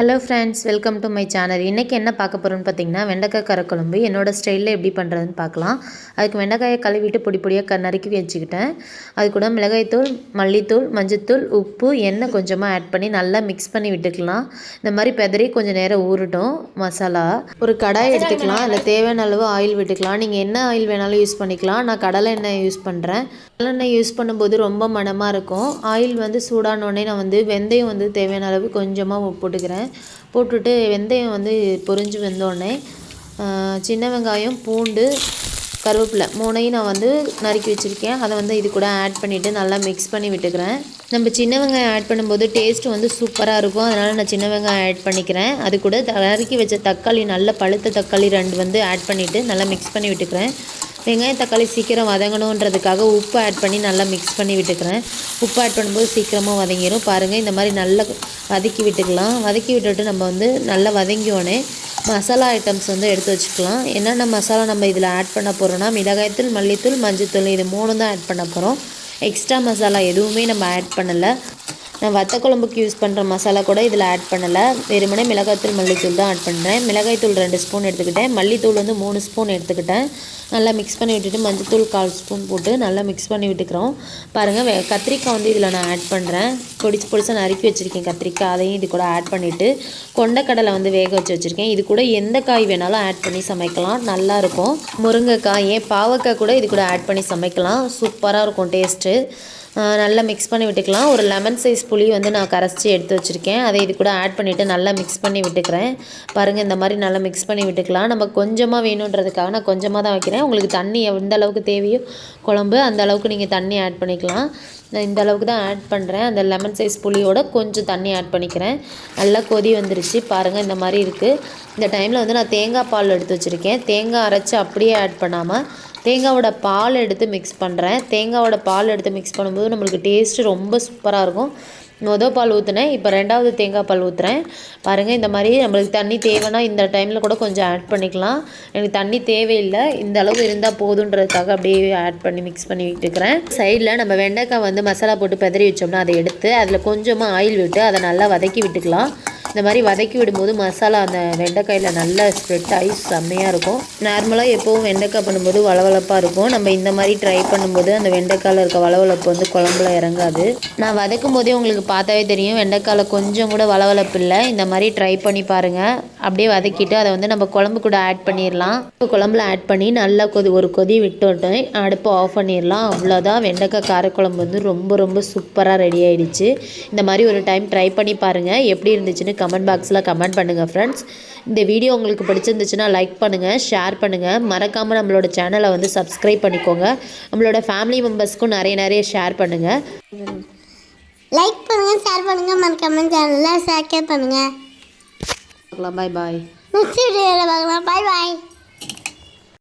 Hello friends welcome to my channel இன்றைக்கி என்ன பார்க்க போகிறோன்னு பார்த்தீங்கன்னா வெண்டைக்காய் கரக்குழம்பு. என்னோடய ஸ்டைலில் எப்படி பண்ணுறதுன்னு பார்க்கலாம். அதுக்கு வெண்டைக்காயை கழுவிட்டு பொடி பொடியாக க நறுக்கி வச்சுக்கிட்டேன். அது கூட மிளகாய்த்தூள் மல்லித்தூள் மஞ்சத்தூள் உப்பு எண்ணெய் கொஞ்சமாக ஆட் பண்ணி நல்லா மிக்ஸ் பண்ணி விட்டுக்கலாம். இந்த மாதிரி பெதறி கொஞ்சம் நேரம் ஊறட்டும் மசாலா. ஒரு கடாய் எடுத்துக்கலாம். அதில் தேவையான அளவு ஆயில் விட்டுக்கலாம். நீங்கள் என்ன ஆயில் வேணாலும் யூஸ் பண்ணிக்கலாம். நான் கடலை எண்ணெய் யூஸ் பண்ணுறேன் கடலெண்ணெய் யூஸ் பண்ணும்போது ரொம்ப மணமாக இருக்கும். ஆயில் வந்து சூடானோடனே நான் வந்து வெந்தயம் வந்து தேவையான அளவு கொஞ்சமாக போட்டுக்கிறேன். போட்டுட்டு வெந்தயம் வந்து பொறிஞ்சு வெந்தோடனே சின்ன வெங்காயம் பூண்டு கருவேப்பிலை மூணையும் நான் வந்து நறுக்கி வச்சுருக்கேன். அதை வந்து இது கூட ஆட் பண்ணிவிட்டு நல்லா மிக்ஸ் பண்ணி விட்டுக்கிறேன். நம்ம சின்ன வெங்காயம் ஆட் பண்ணும்போது டேஸ்ட் வந்து சூப்பராக இருக்கும். அதனால் நான் சின்ன வெங்காயம் ஆட் பண்ணிக்கிறேன். அது கூட நறுக்கி வச்ச தக்காளி நல்ல பழுத்த தக்காளி ரெண்டு வந்து ஆட் பண்ணிவிட்டு நல்லா மிக்ஸ் பண்ணி விட்டுக்கிறேன். வெங்காயம் தக்காளி சீக்கிரம் வதங்கணுன்றதுக்காக உப்பு ஆட் பண்ணி நல்லா மிக்ஸ் பண்ணி விட்டுக்கிறேன். உப்பு ஆட் பண்ணும்போது சீக்கிரமாக வதங்கிடும் பாருங்கள் இந்த மாதிரி நல்லா வதக்கி விட்டுக்கலாம். வதக்கி விட்டுட்டு நம்ம வந்து நல்லா வதங்கியோடனே மசாலா ஐட்டம்ஸ் வந்து எடுத்து வச்சுக்கலாம். என்னென்ன மசாலா நம்ம இதில் ஆட் பண்ண போகிறோன்னா மிளகாய்த்தூள் மல்லித்தூள் மஞ்சத்தூள் இது மூணு தான் ஆட் பண்ண போகிறோம் எக்ஸ்ட்ரா மசாலா எதுவுமே நம்ம ஆட் பண்ணலை. நான் வத்த குழம்புக்கு யூஸ் பண்ணுற மசாலா கூட இதில் ஆட் பண்ணலை. வெறுமனே மிளகாய்த்தூள் மல்லித்தூள் தான் ஆட் பண்ணுறேன் மிளகாய்த்தூள் ரெண்டு ஸ்பூன் எடுத்துக்கிட்டேன். மல்லித்தூள் வந்து மூணு ஸ்பூன் எடுத்துக்கிட்டேன். நல்லா மிக்ஸ் பண்ணி விட்டுட்டு மஞ்சத்தூள் கால் ஸ்பூன் போட்டு நல்லா மிக்ஸ் பண்ணி விட்டுக்கிறோம். பாருங்கள் கத்திரிக்காய் வந்து இதில் நான் ஆட் பண்ணுறேன் பொடிச்சு பொடிச்சு நறுக்கி வச்சுருக்கேன் கத்திரிக்காய். அதையும் இது கூட ஆட் பண்ணிவிட்டு கொண்டக்கடலை வந்து வேக வச்சு வச்சுருக்கேன். இது கூட எந்த காய் வேணாலும் ஆட் பண்ணி சமைக்கலாம். நல்லாயிருக்கும் முருங்கைக்காய் ஏன் பாவக்காய் கூட இது கூட ஆட் பண்ணி சமைக்கலாம். சூப்பராக இருக்கும் டேஸ்ட்டு நல்லா மிக்ஸ் பண்ணி விட்டுக்கலாம். ஒரு லெமன் சைஸ் புளி வந்து நான் கரைச்சி எடுத்து வச்சுருக்கேன். அதை இது கூட ஆட் பண்ணிவிட்டு நல்லா மிக்ஸ் பண்ணி விட்டுக்கிறேன். பாருங்கள் இந்த மாதிரி நல்லா மிக்ஸ் பண்ணி விட்டுக்கலாம். நம்ம கொஞ்சமாக வேணுன்றதுக்காக நான் கொஞ்சமாக தான் வைக்கிறேன். உங்களுக்கு தண்ணி எந்த அளவுக்கு தேவையோ குழம்பு அந்த அளவுக்கு நீங்கள் தண்ணி ஆட் பண்ணிக்கலாம். நான் இந்த அளவுக்கு தான் ஆட் பண்ணுறேன் அந்த லெமன் சைஸ் புளியோட கொஞ்சம் தண்ணி ஆட் பண்ணிக்கிறேன். நல்லா கொதி வந்துருச்சு. பாருங்கள் இந்த மாதிரி இருக்குது இந்த டைமில் வந்து நான் தேங்காய் பால் எடுத்து வச்சுருக்கேன். தேங்காய் அரைச்சி அப்படியே ஆட் பண்ணாமல் தேங்காவோட பால் எடுத்து மிக்ஸ் பண்ணுறேன் தேங்காவோட பால் எடுத்து மிக்ஸ் பண்ணும்போது நம்மளுக்கு டேஸ்ட்டு ரொம்ப சூப்பராக இருக்கும். மொதல் பால் ஊற்றுனேன் இப்போ ரெண்டாவது தேங்காய் பால் ஊற்றுறேன் பாருங்கள் இந்த மாதிரி நம்மளுக்கு தண்ணி தேவைன்னா இந்த டைமில் கூட கொஞ்சம் ஆட் பண்ணிக்கலாம். எனக்கு தண்ணி தேவையில்லை. இந்த அளவு இருந்தால் போதுன்றதுக்காக அப்படியே ஆட் பண்ணி மிக்ஸ் பண்ணி விட்டுக்கிறேன் சைடில் நம்ம வெண்டைக்காய் வந்து மசாலா போட்டு பெதறி வச்சோம்னா அதை எடுத்து அதில் கொஞ்சமாக ஆயில் விட்டு அதை நல்லா வதக்கி விட்டுக்கலாம். இந்த மாதிரி வதக்கி விடும்போது மசாலா அந்த வெண்டைக்காயில் நல்லா ஸ்ப்ரெட் ஆகி செம்மையாக இருக்கும். நார்மலாக எப்போவும் வெண்டைக்காய் பண்ணும்போது வளவளப்பாக இருக்கும். நம்ம இந்த மாதிரி ட்ரை பண்ணும்போது அந்த வெண்டைக்காயில் இருக்க வளவளப்பு வந்து குழம்புல இறங்காது. நான் வதக்கும் போதே உங்களுக்கு பார்த்தாவே தெரியும். வெண்டைக்காயில் கொஞ்சம் கூட வளவளப்பு இல்லை. இந்த மாதிரி ட்ரை பண்ணி பாருங்கள் அப்படியே வதக்கிட்டு அதை வந்து நம்ம குழம்பு கூட ஆட் பண்ணிடலாம் குழம்புல ஆட் பண்ணி நல்லா கொதி ஒரு கொதி விட்டுட்டோம் அடுப்பு ஆஃப் பண்ணிடலாம் அவ்வளோதான் வெண்டைக்காய் காரக்குழம்பு வந்து ரொம்ப ரொம்ப சூப்பராக ரெடி ஆகிடுச்சு இந்த மாதிரி ஒரு டைம் ட்ரை பண்ணி பாருங்கள் எப்படி இருந்துச்சுன்னு கமெண்ட் பாக்ஸில் கமெண்ட் பண்ணுங்கள் ஃப்ரெண்ட்ஸ் இந்த வீடியோ உங்களுக்கு பிடிச்சிருந்துச்சுன்னா லைக் பண்ணுங்கள் ஷேர் பண்ணுங்கள் மறக்காமல் நம்மளோட சேனலை வந்து சப்ஸ்கிரைப் பண்ணிக்கோங்க. நம்மளோட ஃபேமிலி மெம்பர்ஸ்க்கும் நிறைய நிறைய ஷேர் பண்ணுங்கள் லைக் பண்ணுங்கள் ஷேர் பண்ணுங்கள் மறக்காமல் சேனலில் சப்ஸ்கிரைப் பண்ணுங்கள் பாய் பாய் நெக்ஸ்ட் வீடியோவில் பார்க்கலாம். பாய் பாய்